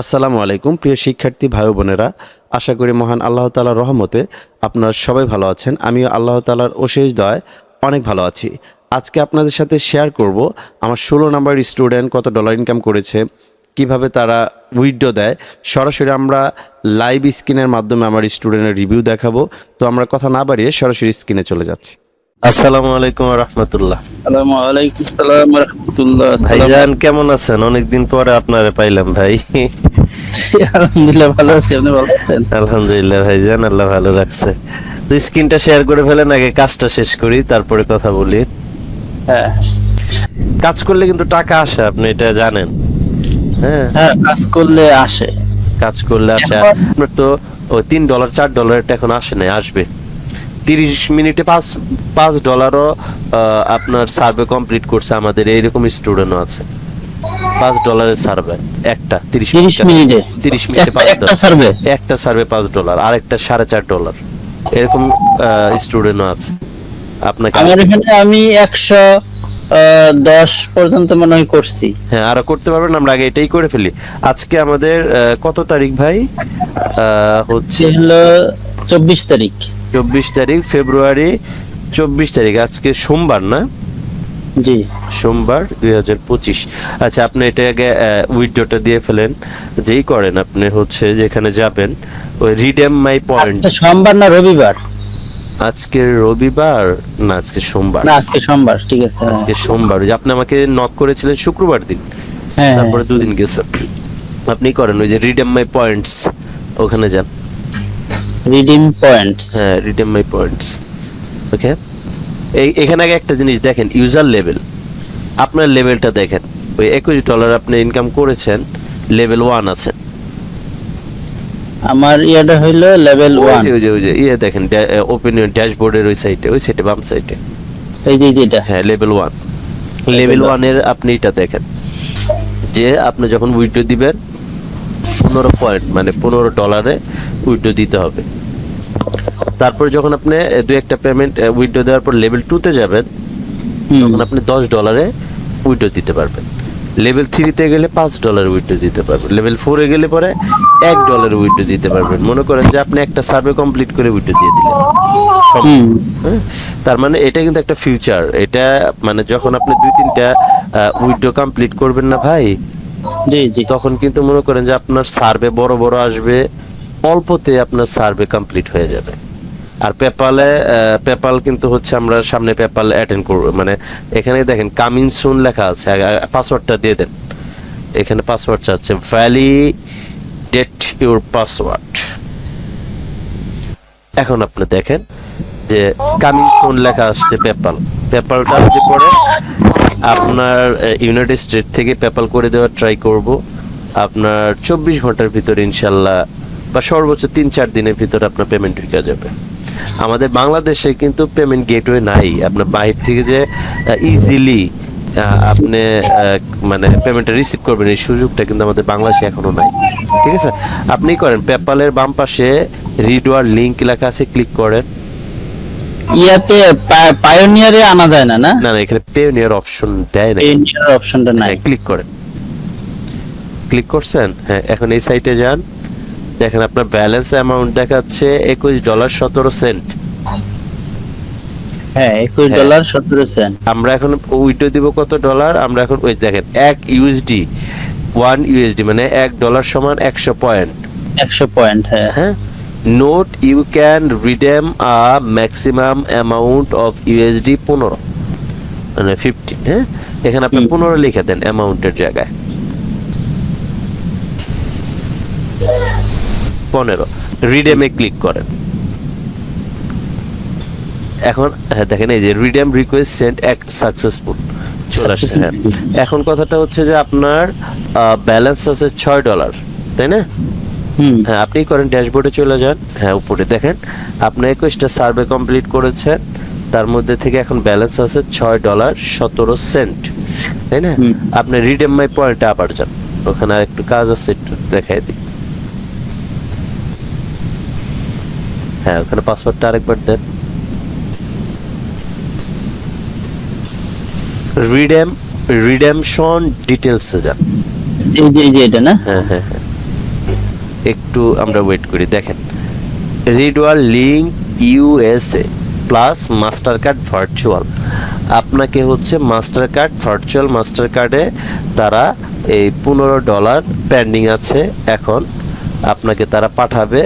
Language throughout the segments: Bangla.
আসসালামু আলাইকুম প্রিয় শিক্ষার্থী ভাই বোনেরা। আশা করি মহান আল্লাহ তালার রহমতে আপনারা সবাই ভালো আছেন। আমিও আল্লাহ তালার অশেষ দয় অনেক ভালো আছি। আজকে আপনাদের সাথে শেয়ার করব আমার ষোলো নাম্বার স্টুডেন্ট কত ডলার ইনকাম করেছে কীভাবে তারা উইডো দেয়। সরাসরি আমরা লাইভ স্ক্রিনের মাধ্যমে আমার স্টুডেন্টের রিভিউ দেখাবো। তো আমরা কথা না বাড়িয়ে সরাসরি স্ক্রিনে চলে যাচ্ছি। আসসালামু আলাইকুম রহমতুল্লাহ। আসসালামু আলাইকুম সালাম রহমতুল্লাহ ভাইজান কেমন আছেন? অনেকদিন পরে আপনারে পাইলাম ভাই। আলহামদুলিল্লাহ ভালো আছি আপনি ভালো আছেন? আলহামদুলিল্লাহ ভাইজান আল্লাহ ভালো রাখছে। তো স্ক্রিনটা শেয়ার করে ফেলেন আগে কাজটা শেষ করি তারপরে কথা বলি। হ্যাঁ। কাজ করলে কিন্তু টাকা আসে আপনি এটা জানেন। হ্যাঁ। হ্যাঁ কাজ করলে আসে। কাজ করলে আসে। আপনার তো ওই তিন ডলার চার ডলারটা এখন আসে না আসবে। তিরিশ মিনিটে পাঁচ পাঁচ ডলারও আপনার সার্ভে কমপ্লিট করছে আমাদের এইরকম স্টুডেন্টও আছে। পাঁচ ডলারের সার্ভে। একটা তিরিশ তিরিশ মিনিটে? তিরিশ মিনিটে পাঁচ একটা সার্ভে? একটা সার্ভে পাঁচ ডলার আর একটা সাড়ে চার ডলার। এরকম স্টুডেন্টও আছে। আপনাকে আমার এখানে আমি একশো দশ পর্যন্ত মনে হয় করছি। হ্যাঁ আরও করতে পারবেন আমরা আগে এটাই করে ফেলি। আজকে আমাদের কত তারিখ ভাই? হচ্ছে হলো চব্বিশ তারিখ। চব্বিশ তারিখ ফেব্রুয়ারি চব্বিশ তারিখ। আজকে সোমবার না? জি। সোমবার দুই হাজার পঁচিশ। আচ্ছা আপনি এটা আগে উইডোটা দিয়ে ফেলেন। যেই করেন আপনি হচ্ছে যেখানে যাবেন ওই রিডেম মাই পয়েন্ট। সোমবার না রবিবার? আজকে রবিবার না আজকে সোমবার? না আজকে সোমবার ঠিক আছে। হ্যাঁ। আজকে সোমবার। যে আপনি আমাকে নক করেছিলেন শুক্রবার দিন। হ্যাঁ। তারপরে দুদিন গেছে। আপনি করেন ওই যে রিডেম মাই পয়েন্টস ওখানে যান। Redeem points. হ্যাঁ রিডেম মাই পয়েন্টস। ওকে? এখানে আগে একটা জিনিস দেখেন ইউজার লেভেল আপনার লেভেলটা দেখেন ওই একুশ ডলার আপনি ইনকাম করেছেন লেভেল ওয়ান আছে। আমার ইয়েটা হইল লেভেল ওয়ান ওই যে ওই যে ইয়ে দেখেন ওপেনিয়ন ড্যাশবোর্ডের ওই সাইডে ওই সাইডে বাম সাইডে এই যে যেটা হ্যাঁ লেভেল ওয়ান লেভেল ওয়ানের আপনি এটা দেখেন যে আপনি যখন উইড্রো দিবেন পনেরো পয়েন্ট মানে পনেরো ডলারে উইড্রো দিতে হবে। তারপর যখন আপনি দু একটা পেমেন্ট উইড্রো দেওয়ার পর লেভেল টুতে যাবেন তখন আপনি দশ ডলারে উইড্রো দিতে পারবেন। লেভেল থ্রিতে গেলে পাঁচ ডলার উইড্রো দিতে পারবেন। লেভেল ফোরে গেলে পরে এক ডলার উইড্রো দিতে পারবেন। মনে করেন যে আপনি একটা সার্ভে কমপ্লিট করে উইড্রো দিয়ে দিলেন। হ্যাঁ? তার মানে এটা কিন্তু একটা ফিউচার এটা মানে যখন আপনি দুই তিনটা উইড্রো কমপ্লিট করবেন না ভাই জি জি। তখন কিন্তু মনে করেন যে আপনার সার্ভে বড় বড় আসবে অল্পতে আপনার সার্ভে কমপ্লিট হয়ে যাবে। আর পেপালে পেপাল কিন্তু হচ্ছে আমরা সামনে পেপাল অ্যাটেন্ড করব। মানে এখানে দেখেন কামিং সুন লেখা আছে। পাসওয়ার্ডটা দিয়ে দেন। এখানে পাসওয়ার্ড চাচ্ছে ভ্যালি ডেট ইউর পাসওয়ার্ড এখন আপনি দেখেন যে কামিং সুন লেখা আসছে পেপাল। পেপালটা যদি পরে আপনার ইউনাইটেড স্টেট থেকে পেপাল করে দেওয়ার ট্রাই করব। আপনার চব্বিশ ঘণ্টার ভিতরে ইনশাল্লাহ, বা সর্বোচ্চ তিন চার দিনের ভিতরে আপনার পেমেন্ট ঢুকে যাবে। আমাদের বাংলাদেশে কিন্তু পেমেন্ট গেটওয়ে নাই। আপনার বাইরে থেকে যে ইজিলি আপনি মানে পেমেন্টটা রিসিভ করবেন এই সুযোগটা কিন্তু আমাদের বাংলাদেশে এখনও নাই। ঠিক আছে? আপনি করেন পেপালের বাম পাশে রিডওয়ার লিংক লেখা আছে ক্লিক করেন। ইয়াতে পায়োনিয়ারে আনা যায় না না? না এখানে পেওনিয়ার অপশন দেয় না পায়োনিয়ার অপশনটা নাই। ক্লিক করেন। ক্লিক করছেন? হ্যাঁ এখন এই সাইটে যান। দেখেন আপনার ব্যালেন্স অ্যামাউন্ট দেখাচ্ছে একুশ ডলার সতেরো সেন্ট। হ্যাঁ একুশ হ্যাঁ। ডলার সতেরো সেন্ট। আমরা এখন উইডো দিব কত ডলার? আমরা এখন ওই দেখেন এক ইউএসডি ওয়ান ইউএসডি মানে এক ডলার সমান একশো পয়েন্ট। একশো পয়েন্ট হ্যাঁ। হ্যাঁ? Note you can redeem a maximum amount of USD পনেরো মানে ফিফটি হ্যাঁ? এখানে আপনি। পনেরো লিখে দেন অ্যামাউন্টের জায়গায়। পনেরো। রিডেমে ক্লিক করেন। এখন হ্যাঁ দেখেন এই যে রিডেম রিকোয়েস্ট সেন্ড এক সাকসেসফুল চলে আসছে হ্যাঁ। এখন কথাটা হচ্ছে যে আপনার ব্যালেন্স আছে ছয় ডলার তাই না? হ্যাঁ আপনি করেন ড্যাশবোর্ডে চলে যান। হ্যাঁ উপরে দেখেন আপনি একুশটা সার্ভে কমপ্লিট করেছেন তার মধ্যে থেকে এখন ব্যালেন্স আছে ছয় ডলার সতেরো সেন্ট তাই না? আপনি রিডেম মাই পয়েন্টে আবার যান। ওখানে আর একটু কাজ আছে একটু দেখাই দিই। হ্যাঁ ওখানে পাসওয়ার্ডটা আরেকবার দেন। রিডেম রিডেমশন ডিটেলসে যান। এই যে এই যে এটা না? হ্যাঁ হ্যাঁ হ্যাঁ। একটু আমরা ওয়েট করি দেখেন। রিডওয়াল link USA plus master card virtual আপনাকে হচ্ছে মাস্টার কার্ড ভার্চুয়াল মাস্টার কার্ডে তারা এই পনেরো ডলার পেন্ডিং আছে এখন আপনাকে তারা পাঠাবে।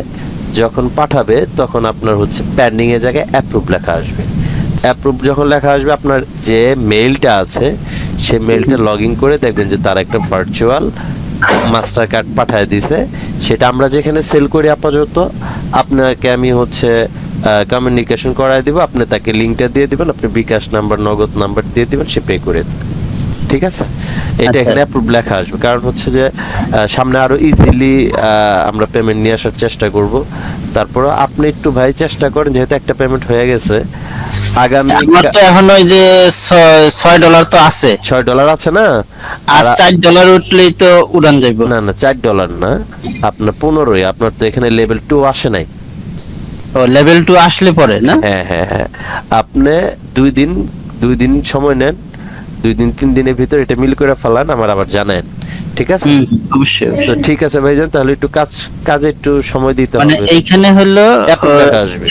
যখন পাঠাবে তখন আপনার হচ্ছে পেন্ডিং এর জায়গায় অ্যাপ্রুভ লেখা আসবে। অ্যাপ্রুভ যখন লেখা আসবে আপনার যে মেইলটা আছে সে মেইলটা লগ ইন করে দেখবেন যে তার একটা ভার্চুয়াল মাস্টার কার্ড পাঠায় দিছে। সেটা আমরা যেখানে সেল করি আপাতত আপনাকে আমি হচ্ছে কমিউনিকেশন করায় দিব। আপনি তাকে লিঙ্কটা দিয়ে দিবেন আপনি বিকাশ নাম্বার নগদ নাম্বার দিয়ে দিবেন সে পে করে দেবে। ঠিক আছে? এটা আচ্ছা। এখানে অ্যাপ্রুভ লেখা আসবে। কারণ হচ্ছে যে সামনে আরও ইজিলি আমরা পেমেন্ট নিয়ে আসার চেষ্টা করব। তারপরে আপনি একটু ভাই চেষ্টা করেন যেহেতু একটা পেমেন্ট হয়ে গেছে। আগামী আমার তো এখন ওই যে ছয়- ছয় ডলার তো আছে। ছয় ডলার আছে না? আর আর চার ডলার উঠলেই তো উড়ান যাইবো। না না চার ডলার না। আপনার পনেরোই আপনার তো এখানে লেভেল টু আসে নাই। ও লেভেল টু আসলে পরে না? হ্যাঁ হ্যাঁ হ্যাঁ। আপনি দুই দিন দুই দিন সময় নেন। দুই দিন তিন দিনের ভিতর এটা মিল করে ফেলান আমার আবার জানেন ঠিক আছে? অবশ্যই তো ঠিক আছে ভাইজান তাহলে একটু কাজ কাজে একটু সময় দিতে হবে। মানে এইখানে হলো আসবে।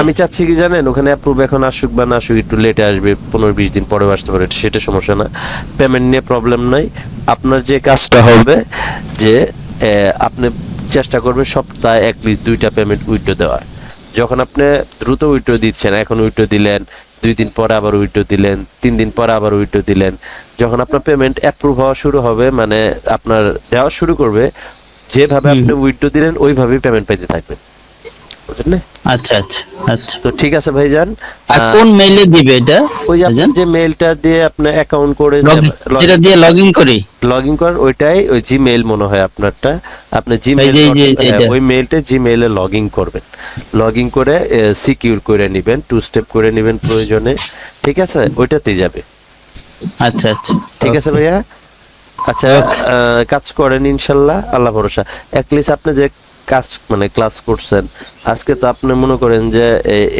আমি চাচ্ছি কি জানেন ওখানে অ্যাপ্রুভ এখন আসুক বা না আসুক একটু লেটে আসবে পনেরো বিশ দিন পরে আসতে পারে সেটা সমস্যা না। পেমেন্ট নিয়ে প্রবলেম নাই। আপনার যে কাজটা হবে যে আপনি চেষ্টা করবেন সপ্তাহে এক দুইটা পেমেন্ট উইথড্র দেওয়ার। যখন আপনি দ্রুত উইথড্র দিচ্ছেন এখন উইথড্র দিলেন দুই দিন পরে আবার উইডো দিলেন তিন দিন পরে আবার উইডো দিলেন যখন আপনার পেমেন্ট অ্যাপ্রুভ হওয়া শুরু হবে মানে আপনার দেওয়া শুরু করবে যেভাবে আপনি উইডো দিলেন ওইভাবেই পেমেন্ট পাইতে থাকবেন? আচ্ছা আচ্ছা আচ্ছা। তো ঠিক আছে ভাইজান আর কোন মেইলে দিবে এটা ওই যে যে মেইলটা দিয়ে আপনি অ্যাকাউন্ট করে যেটা দিয়ে লগ ইন করি। লগ ইন ওইটাই ওই জিমেইল মনে হয় আপনারটা। আপনি জিমেইল এই যে- এই যে এইটা। ওই মেইলটা জিমেইলে লগ ইন করবেন। লগ ইন করে সিকিউর করে নেবেন টু স্টেপ করে নেবেন প্রয়োজনে। ঠিক আছে? ওইটাতেই যাবে। আচ্ছা আচ্ছা। ঠিক আছে ভাইয়া? আচ্ছা কাজ করেন ইনশাল্লাহ। আল্লাহ ভরসা। অ্যাটলিস্ট আপনি যে কাজ মানে ক্লাস করছেন। আজকে তো আপনি মনে করেন যে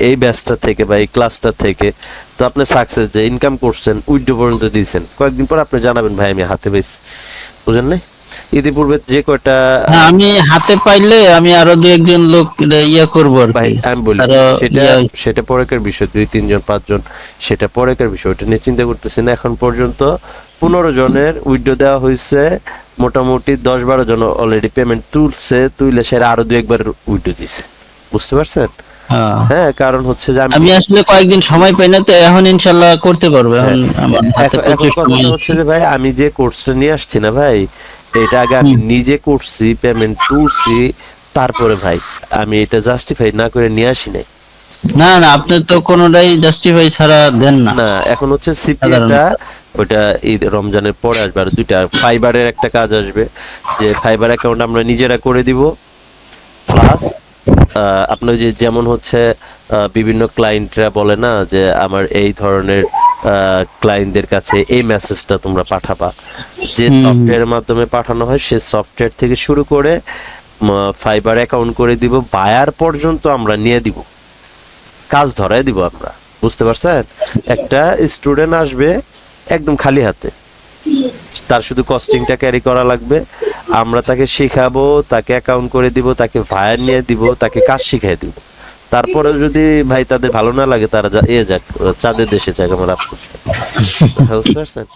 এই ব্যাচটা থেকে বা এই ক্লাসটা থেকে তো আপনি সাকসেস যে ইনকাম করছেন উইডো পর্যন্ত দিয়েছেন। কয়েকদিন পর আপনি জানাবেন, ভাই, আমি হাতে পেয়েছি। বুঝেন নাই? ইতিপূর্বে যে কয়টা আমি হাতে পাইলে আমি আরও দু একজন লোক ইয়ে করব ভাই আমি বলি সেটা ইয়ে সেটা পরেকার বিষয় দুই তিনজন পাঁচজন সেটা পরেকার বিষয় ওটা নিয়ে চিন্তা করতেছি না। এখন পর্যন্ত পনেরো জনের উইড্রো দেওয়া হয়েছে মোটামুটি দশ বারো জন অলরেডি পেমেন্ট তুলছে তুইলে সেটা আরও দু একবার উইডো দিছে। বুঝতে পারছেন? হ্যাঁ। হ্যাঁ কারণ হচ্ছে যে আমি আসলে কয়েকদিন সময় পাই না তো এখন ইনশাল্লাহ করতে পারব। এখন সময় হচ্ছে যে ভাই আমি যে কোর্সটা নিয়ে আসছি না ভাই এটা আগে আমি নিজে করছি পেমেন্ট তুলছি তারপরে ভাই আমি এটা জাস্টিফাই না করে নিয়ে আসি নাই। না না আপনি তো কোনোটাই জাস্টিফাই ছাড়া দেন না। না এখন হচ্ছে সিপিএটা ওটা ঈদ রমজানের পরে আসবে আর দুইটা ফাইবারের একটা কাজ আসবে যে ফাইবার অ্যাকাউন্ট আমরা নিজেরা করে দিব প্লাস আপনার যে যেমন হচ্ছে বিভিন্ন ক্লায়েন্টরা বলে না যে আমার এই ধরনের ক্লায়েন্টদের কাছে এই মেসেজটা তোমরা পাঠাবা। যে সফটওয়্যারের মাধ্যমে পাঠানো হয় সে সফটওয়্যার থেকে শুরু করে ফাইবার অ্যাকাউন্ট করে দিব বায়ার পর্যন্ত আমরা নিয়ে দিব। কাজ ধরায় দিব আমরা বুঝতে পারছেন? একটা স্টুডেন্ট আসবে একদম খালি হাতে। তার শুধু কস্টিংটা ক্যারি করা লাগবে। আমরা তাকে শেখাবো তাকে অ্যাকাউন্ট করে দিব তাকে ভায়ার নিয়ে দিব তাকে কাজ শিখাই দিব। তারপরে যদি ভাই তাদের ভালো না লাগে তারা এ যাক চাঁদের দেশে যাক আমার আফসোস বুঝতে পারছেন?